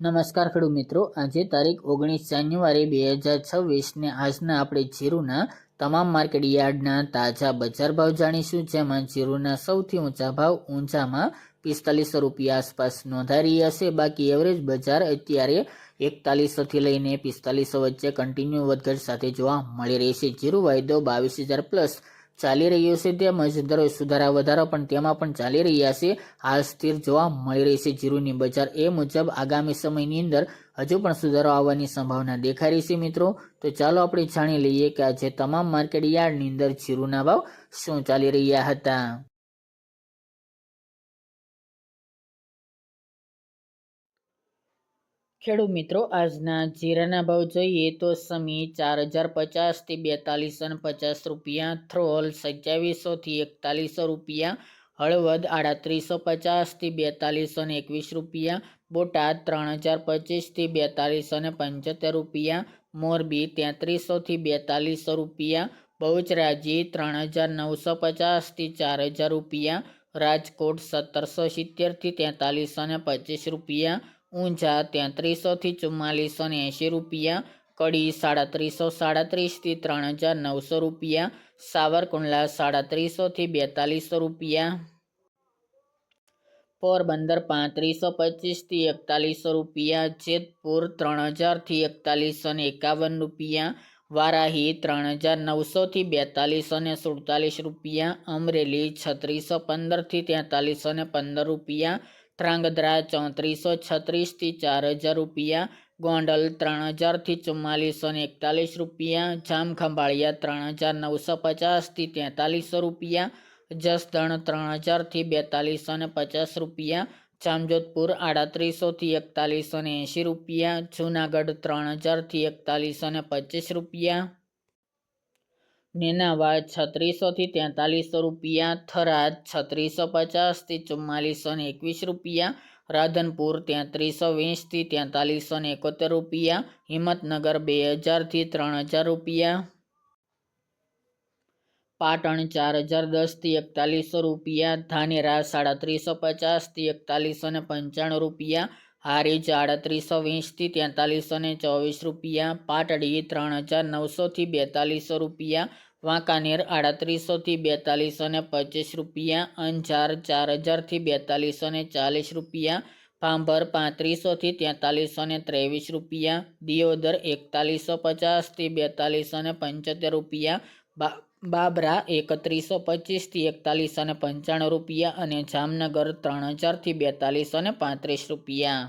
નમસ્કાર ખેડૂત મિત્રો. આજે તારીખ ઓગણીસ જાન્યુઆરી બે હજાર છવ્વીસને આજના આપણે જીરુના તમામ માર્કેટ યાર્ડના તાજા બજાર ભાવ જાણીશું, જેમાં જીરુના સૌથી ઊંચા ભાવ ઊંચામાં પિસ્તાલીસો રૂપિયા આસપાસ નોંધાઈ રહ્યા છે. બાકી એવરેજ બજાર અત્યારે એકતાલીસોથી લઈને પિસ્તાલીસો વચ્ચે કન્ટિન્યુ વધઘટ સાથે જોવા મળી રહી છે. જીરુ વાયદો બાવીસ હજાર પ્લસ ચાલી રહ્યો છે. તેમજ દરો સુધારા વધારો પણ તેમાં પણ ચાલી રહ્યા છે. હાલ સ્થિર જોવા મળી રહી છે. જીરુની બજાર એ મુજબ આગામી સમયની અંદર હજુ પણ સુધારો આવવાની સંભાવના દેખાઈ રહી છે મિત્રો. તો ચાલો આપણે જાણી લઈએ કે આજે તમામ માર્કેટ યાર્ડની અંદર જીરુના ભાવ શું ચાલી રહ્યા હતા. ખેડૂત મિત્રો, આજના જીરાના ભાવ જોઈએ તો સમી ચાર હજાર પચાસથી બેતાલીસ અને પચાસ રૂપિયા, થ્રોલ સત્યાવીસોથી એકતાલીસો રૂપિયા, હળવદ આડત્રીસો પચાસથી બેતાલીસો ને એકવીસ રૂપિયા, બોટાદ ત્રણ હજાર પચીસથી બેતાલીસો ને પંચોતેર રૂપિયા, મોરબી તેત્રીસોથી બેતાલીસો રૂપિયા, બહુચરાજી ત્રણ હજાર નવસો પચાસથી ચાર હજાર રૂપિયા, રાજકોટ સત્તરસો સિત્તેરથી તેતાલીસો ને પચીસ રૂપિયા ઊંઝા તેત્રીસોથી ચુમ્માલીસો ને એંશી રૂપિયા, કડી સાડત્રીસો સાડત્રીસથી ત્રણ હજાર નવસો રૂપિયા, સાવરકુંડલા સાડત્રીસોથી બેતાલીસો રૂપિયા. પોરબંદર પાંત્રીસો પચીસથી એકતાલીસો રૂપિયા, જેતપુર ત્રણ હજારથી એકતાલીસો ને એકાવન રૂપિયા, વારાહી ત્રણ હજાર નવસોથી બેતાલીસો ને સુડતાલીસ રૂપિયા, અમરેલી છત્રીસો પંદરથી તેતાલીસો ને પંદર રૂપિયા ધ્રાંગધ્રા ચોત્રીસો છત્રીસથી ચાર હજાર રૂપિયા, ગોંડલ ત્રણ હજારથી ચુમ્માલીસો ને એકતાલીસ રૂપિયા, જામખંભાળિયા ત્રણ હજાર નવસો પચાસથી તેતાલીસો રૂપિયા, જસદણ ત્રણ હજારથી બેતાલીસો ને પચાસ રૂપિયા, જામજોધપુર આડત્રીસોથી એકતાલીસો ને એંશી રૂપિયા, જૂનાગઢ ત્રણ હજારથી એકતાલીસો ને પચીસ રૂપિયા. નેનાવા છત્રીસોથી તેતાલીસો રૂપિયા, થરાદ છત્રીસો પચાસથી ચુમ્માલીસો ને એકવીસ રૂપિયા, રાધનપુર તેત્રીસો વીસથી તેતાલીસો ને એકોતેર રૂપિયા, હિંમતનગર બે હજારથી ત્રણ હજાર રૂપિયા. પાટણ ચાર હજાર દસથી એકતાલીસો રૂપિયા, ધાનેરા સાડત્રીસો પચાસથી એકતાલીસો ને પંચાણું રૂપિયા હારીજ આડત્રીસો વીસથી તેતાલીસો ને ચોવીસ રૂપિયા, પાટડી ત્રણ હજાર નવસોથી બેતાલીસો રૂપિયા, વાંકાનેર આડત્રીસોથી બેતાલીસો ને પચીસ રૂપિયા, અંજાર ચાર હજારથી બેતાલીસો ને ચાલીસ રૂપિયા, ભાંભર પાંત્રીસોથી તેતાલીસો ને ત્રેવીસ રૂપિયા, દિયોદર એકતાલીસો પચાસથી બેતાલીસો ને પંચોતેર રૂપિયા બાબરા એકત્રીસો પચીસથી એકતાલીસ અને પંચાણું રૂપિયા અને જામનગર ત્રણ હજારથી બેતાલીસ અને પાંત્રીસ રૂપિયા.